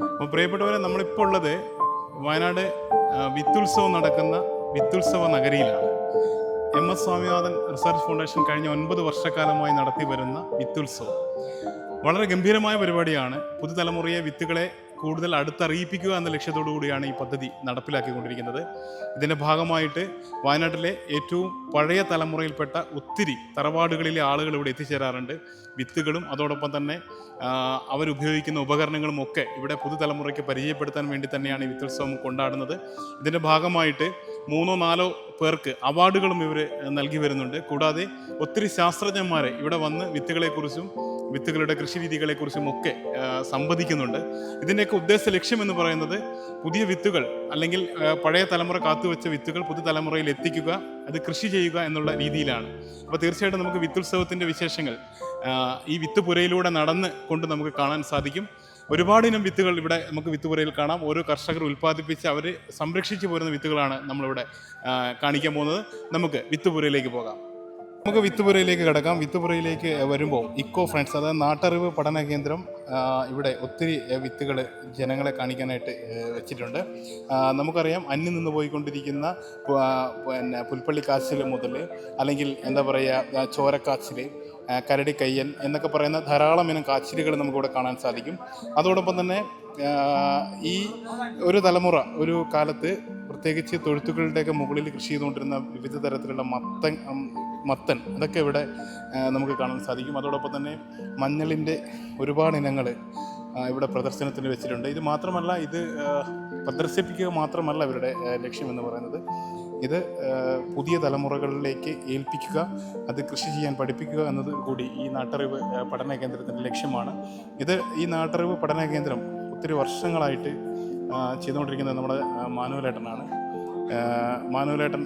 അപ്പോൾ പ്രിയപ്പെട്ടവരെ നമ്മളിപ്പോൾ ഉള്ളത് വയനാട് വിത്തുത്സവം നടക്കുന്ന വിത്തുത്സവ നഗരിയിലാണ്. M S Swaminathan research foundation കഴിഞ്ഞ ഒൻപത് വർഷക്കാലമായി നടത്തി വരുന്ന വിത്തുത്സവം. വളരെ ഗംഭീരമായ പരിപാടിയാണ്. പുതുതലമുറയെ വിത്തുകളെ കൂടുതൽ അടുത്തറിയിപ്പിക്കുക എന്ന ലക്ഷ്യത്തോടു കൂടിയാണ് ഈ പദ്ധതി നടപ്പിലാക്കിക്കൊണ്ടിരിക്കുന്നത്. ഇതിന്റെ ഭാഗമായിട്ട് വയനാട്ടിലെ ഏറ്റവും പഴയ തലമുറയിൽപ്പെട്ട ഒത്തിരി തറവാടുകളിലെ ആളുകൾ ഇവിടെ എത്തിച്ചേരാറുണ്ട്. വിത്തുകളും അതോടൊപ്പം തന്നെ അവരുപയോഗിക്കുന്ന ഉപകരണങ്ങളും ഒക്കെ ഇവിടെ പുതുതലമുറയ്ക്ക് പരിചയപ്പെടുത്താൻ വേണ്ടി തന്നെയാണ് ഈ വിത്തുത്സവം കൊണ്ടാടുന്നത്. ഇതിന്റെ ഭാഗമായിട്ട് മൂന്നോ നാലോ പേർക്ക് അവാർഡുകളും ഇവർ നൽകി വരുന്നുണ്ട്. കൂടാതെ ഒത്തിരി ശാസ്ത്രജ്ഞന്മാരെ ഇവിടെ വന്ന് വിത്തുകളെക്കുറിച്ചും വിത്തുകളുടെ കൃഷി രീതികളെക്കുറിച്ചും ഒക്കെ സംവദിക്കുന്നുണ്ട്. ഇതിന്റെയൊക്കെ ഉദ്ദേശ ലക്ഷ്യം എന്ന് പറയുന്നത് പുതിയ വിത്തുകൾ അല്ലെങ്കിൽ പഴയ തലമുറ കാത്തുവെച്ച വിത്തുകൾ പുതുതലമുറയിൽ എത്തിക്കുക അത് കൃഷി ചെയ്യുക എന്നുള്ള രീതിയിലാണ്. അപ്പോൾ തീർച്ചയായിട്ടും നമുക്ക് വിത്തുത്സവത്തിന്റെ വിശേഷങ്ങൾ ഈ വിത്തുപുരയിലൂടെ നടന്ന് കൊണ്ട് നമുക്ക് കാണാൻ സാധിക്കും. ഒരുപാടിനം വിത്തുകൾ ഇവിടെ നമുക്ക് വിത്തുപുരയിൽ കാണാം. ഓരോ കർഷകർ ഉൽപ്പാദിപ്പിച്ച് അവർ സംരക്ഷിച്ചു പോരുന്ന വിത്തുകളാണ് നമ്മളിവിടെ കാണിക്കാൻ പോകുന്നത്. നമുക്ക് വിത്തുപുരയിലേക്ക് പോകാം. നമുക്ക് വിത്തുപുരയിലേക്ക് കിടക്കാം. വിത്തുപുരയിലേക്ക് വരുമ്പോൾ ഇക്കോ ഫ്രണ്ട്സ് അതായത് നാട്ടറിവ് പഠന കേന്ദ്രം ഇവിടെ ഒത്തിരി വിത്തുകൾ ജനങ്ങളെ കാണിക്കാനായിട്ട് വെച്ചിട്ടുണ്ട്. നമുക്കറിയാം അന്യം നിന്ന് പോയിക്കൊണ്ടിരിക്കുന്ന പിന്നെ പുൽപ്പള്ളി കാച്ചിൽ മുതൽ അല്ലെങ്കിൽ എന്താ പറയുക ചോരക്കാച്ചിൽ കരടി കയ്യൻ എന്നൊക്കെ പറയുന്ന ധാരാളം ഇനം കാച്ചിലുകൾ നമുക്കിവിടെ കാണാൻ സാധിക്കും. അതോടൊപ്പം തന്നെ ഈ ഒരു തലമുറ ഒരു കാലത്ത് പ്രത്യേകിച്ച് തൊഴുത്തുകളുടെയൊക്കെ മുകളിൽ കൃഷി ചെയ്തുകൊണ്ടിരുന്ന വിവിധ തരത്തിലുള്ള മത്തൻ ഉം, മത്തൻ. അതൊക്കെ ഇവിടെ നമുക്ക് കാണാൻ സാധിക്കും. അതോടൊപ്പം തന്നെ മഞ്ഞളിന്റെ ഒരുപാട് ഇനങ്ങൾ ഇവിടെ പ്രദർശനത്തിന് വെച്ചിട്ടുണ്ട്. ഇത് മാത്രമല്ല ഇത് പ്രദർശിപ്പിക്കുക മാത്രമല്ല ഇവരുടെ ലക്ഷ്യമെന്ന് പറയുന്നത്. ഇത് പുതിയ തലമുറകളിലേക്ക് ഏൽപ്പിക്കുക അത് കൃഷി ചെയ്യാൻ പഠിപ്പിക്കുക എന്നത് കൂടി ഈ നാട്ടറിവ് പഠന കേന്ദ്രത്തിന്റെ ലക്ഷ്യമാണ്. ഇത് ഈ നാട്ടറിവ് പഠന കേന്ദ്രം ഒത്തിരി വർഷങ്ങളായിട്ട് ചെയ്തുകൊണ്ടിരിക്കുന്നത് നമ്മുടെ മാനുവലേട്ടനാണ്. മാനുവലേട്ടൻ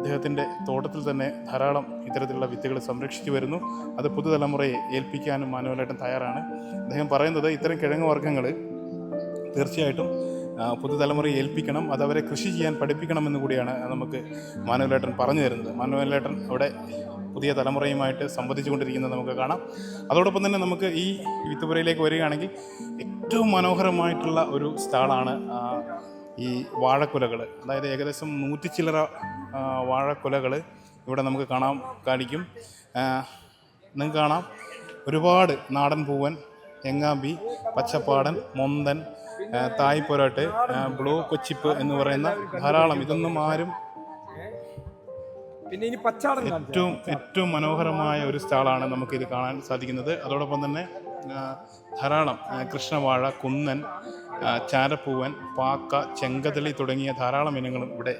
അദ്ദേഹത്തിന്റെ തോട്ടത്തിൽ തന്നെ ധാരാളം ഇത്തരത്തിലുള്ള വിത്തുകൾ സംരക്ഷിച്ചു വരുന്നു. അത് പുതുതലമുറയെ ഏൽപ്പിക്കാനും മാനുവലായിട്ടും തയ്യാറാണ്. അദ്ദേഹം പറയുന്നത് ഇത്തരം കിഴങ്ങ് വർഗങ്ങൾ തീർച്ചയായിട്ടും പുതുതലമുറയെ ഏൽപ്പിക്കണം അതവരെ കൃഷി ചെയ്യാൻ പഠിപ്പിക്കണമെന്ന് കൂടിയാണ് നമുക്ക് മാനുവലേട്ടൻ പറഞ്ഞു തരുന്നത്. മാനുവലേട്ടൻ അവിടെ പുതിയ തലമുറയുമായിട്ട് സംവദിച്ചു കൊണ്ടിരിക്കുന്നത് നമുക്ക് കാണാം. അതോടൊപ്പം തന്നെ നമുക്ക് ഈ വിത്തുപുരയിലേക്ക് വരികയാണെങ്കിൽ ഏറ്റവും മനോഹരമായിട്ടുള്ള ഒരു ആ, ഈ വാഴക്കുലകൾ അതായത് ഏകദേശം നൂറ്റി ചില്ലറ വാഴക്കുലകൾ ഇവിടെ നമുക്ക് കാണാൻ കാണിക്കും. നിങ്ങൾക്ക് കാണാം. ഒരുപാട് നാടൻ പൂവൻ എങ്ങാമ്പി പച്ചപ്പാടൻ മൊന്തൻ ആ, തായ് പൊരാട്ട് ആ, ബ്ലൂ കൊച്ചിപ്പ് എന്ന് പറയുന്ന ധാരാളം. ഇതൊന്നും ആരും പിന്നെ ഇനി പച്ചാടൻ ഏറ്റവും ഏറ്റവും മനോഹരമായ ഒരു സ്ഥലമാണ് നമുക്കിത് കാണാൻ സാധിക്കുന്നത്. അതോടൊപ്പം തന്നെ ധാരാളം കൃഷ്ണവാഴ കുന്നൻ ചാരപ്പൂവൻ പാക്ക ചെങ്കതളി തുടങ്ങിയ ധാരാളം ഇനങ്ങളും ഇവിടെ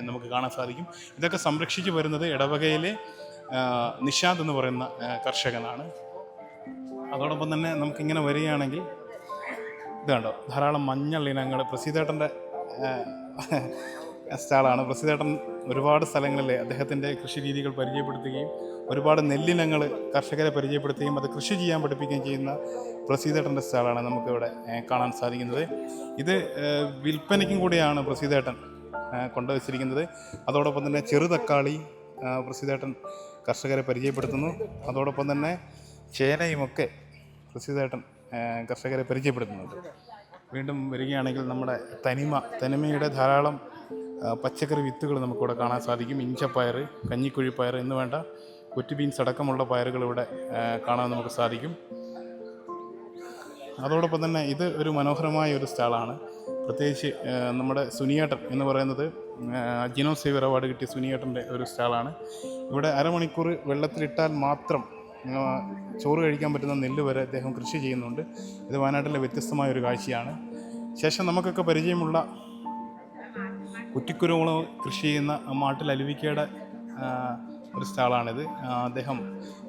നമുക്ക് കാണാൻ സാധിക്കും. ഇതൊക്കെ സംരക്ഷിച്ചു വരുന്നത് ഇടവകയിലെ നിഷാദ് എന്ന് പറയുന്ന കർഷകനാണ്. അതോടൊപ്പം തന്നെ നമുക്കിങ്ങനെ വരികയാണെങ്കിൽ ഇതുണ്ടോ ധാരാളം മഞ്ഞൾ ഇനങ്ങൾ പ്രസീതേട്ടന്റെ സ്റ്റാളാണ് പ്രസിദ്ധേട്ടൻ ഒരുപാട് സ്ഥലങ്ങളിൽ അദ്ദേഹത്തിന്റെ കൃഷി രീതികൾ പരിചയപ്പെടുത്തുകയും ഒരുപാട് നെല്ലിനങ്ങൾ കർഷകരെ പരിചയപ്പെടുത്തുകയും അത് കൃഷി ചെയ്യാൻ പഠിപ്പിക്കുകയും ചെയ്യുന്ന പ്രസിദ്ധേട്ടന്റെ സ്റ്റാളാണ് നമുക്കിവിടെ കാണാൻ സാധിക്കുന്നത്. ഇത് വിൽപ്പനയ്ക്കും കൂടിയാണ് പ്രസിദ്ധേട്ടൻ കൊണ്ടുവച്ചിരിക്കുന്നത്. അതോടൊപ്പം തന്നെ ചെറുതക്കാളി ഏഹ്, പ്രസീതേട്ടൻ കർഷകരെ പരിചയപ്പെടുത്തുന്നു. അതോടൊപ്പം തന്നെ ചേനയുമൊക്കെ പ്രസിദ്ധേട്ടൻ കർഷകരെ പരിചയപ്പെടുത്തുന്നുണ്ട്. വീണ്ടും വരികയാണെങ്കിൽ നമ്മുടെ തനിമ തനിമയുടെ ധാരാളം പച്ചക്കറി വിത്തുകൾ നമുക്കിവിടെ കാണാൻ സാധിക്കും. ഇഞ്ചപ്പയർ കഞ്ഞിക്കുഴിപ്പയർ എന്ന് വേണ്ട കുറ്റി ബീൻസ് അടക്കമുള്ള പയറുകൾ ഇവിടെ കാണാൻ നമുക്ക് സാധിക്കും. അതോടൊപ്പം തന്നെ ഇത് ഒരു മനോഹരമായ ഒരു സ്റ്റാളാണ്. പ്രത്യേകിച്ച് നമ്മുടെ സുനിയേട്ടൻ എന്ന് പറയുന്നത് ജിനോ സേവർ അവാർഡ് കിട്ടിയ സുനിയേട്ടന്റെ ഒരു സ്റ്റാളാണ്. ഇവിടെ അരമണിക്കൂർ വെള്ളത്തിലിട്ടാൽ മാത്രം ചോറ് കഴിക്കാൻ പറ്റുന്ന നെല്ല് വരെ അദ്ദേഹം കൃഷി ചെയ്യുന്നുണ്ട്. ഇത് വയനാട്ടിലെ വ്യത്യസ്തമായ ഒരു കാഴ്ചയാണ്. ശേഷം നമുക്കൊക്കെ പരിചയമുള്ള കുറ്റിക്കുരുമുളക് കൃഷി ചെയ്യുന്ന മാട്ടിൽ അലുവിക്കയുടെ ഒരു സ്റ്റാളാണിത്. അദ്ദേഹം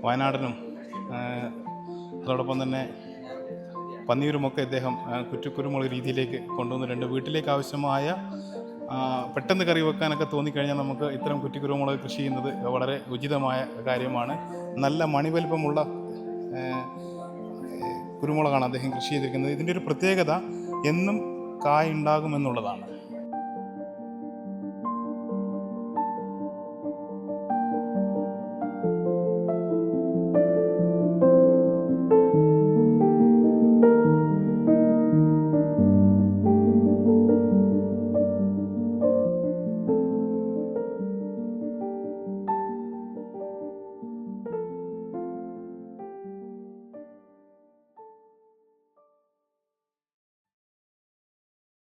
വയനാടിനും അതോടൊപ്പം തന്നെ പന്നിയൂരുമൊക്കെ അദ്ദേഹം ആ, കുറ്റിക്കുരുമുളക് രീതിയിലേക്ക് കൊണ്ടുവന്നിട്ടുണ്ട് വീട്ടിലേക്ക് ആവശ്യമായ പെട്ടെന്ന് കറി വെക്കാനൊക്കെ തോന്നിക്കഴിഞ്ഞാൽ നമുക്ക് ഇത്തരം കുറ്റിക്കുരുമുളക് കൃഷി ചെയ്യുന്നത് വളരെ ഉചിതമായ കാര്യമാണ്. നല്ല മണിവലിപ്പമുള്ള കുരുമുളകാണ് അദ്ദേഹം കൃഷി ചെയ്തിരിക്കുന്നത്. ഇതിന്റെ ഒരു പ്രത്യേകത എന്നും കായ ഉണ്ടാകുമെന്നുള്ളതാണ്.